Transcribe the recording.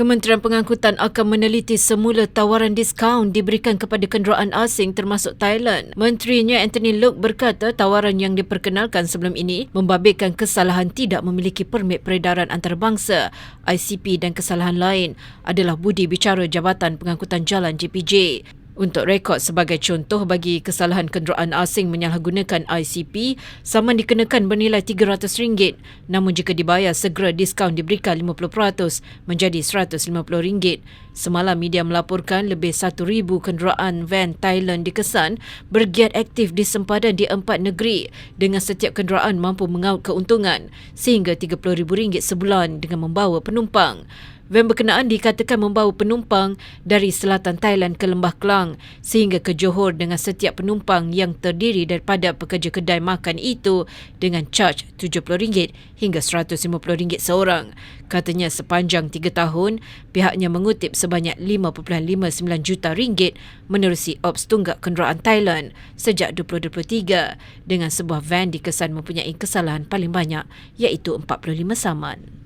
Kementerian Pengangkutan akan meneliti semula tawaran diskaun diberikan kepada kenderaan asing termasuk Thailand. Menterinya Anthony Loke berkata tawaran yang diperkenalkan sebelum ini membabitkan kesalahan tidak memiliki permit peredaran antarabangsa, ICP dan kesalahan lain adalah budi bicara Jabatan Pengangkutan Jalan JPJ. Untuk rekod sebagai contoh bagi kesalahan kenderaan asing menyalahgunakan ICP, saman dikenakan bernilai RM300, namun jika dibayar segera diskaun diberikan 50% menjadi RM150. Semalam media melaporkan lebih 1,000 kenderaan van Thailand dikesan bergiat aktif di sempadan di empat negeri dengan setiap kenderaan mampu mengaut keuntungan sehingga RM30,000 sebulan dengan membawa penumpang. Van berkenaan dikatakan membawa penumpang dari selatan Thailand ke Lembah Kelang sehingga ke Johor dengan setiap penumpang yang terdiri daripada pekerja kedai makan itu dengan charge RM70 hingga RM150 seorang. Katanya sepanjang tiga tahun, pihaknya mengutip sebanyak 5.59 juta ringgit menerusi ops tunggak kenderaan Thailand sejak 2023 dengan sebuah van dikesan mempunyai kesalahan paling banyak iaitu 45 saman.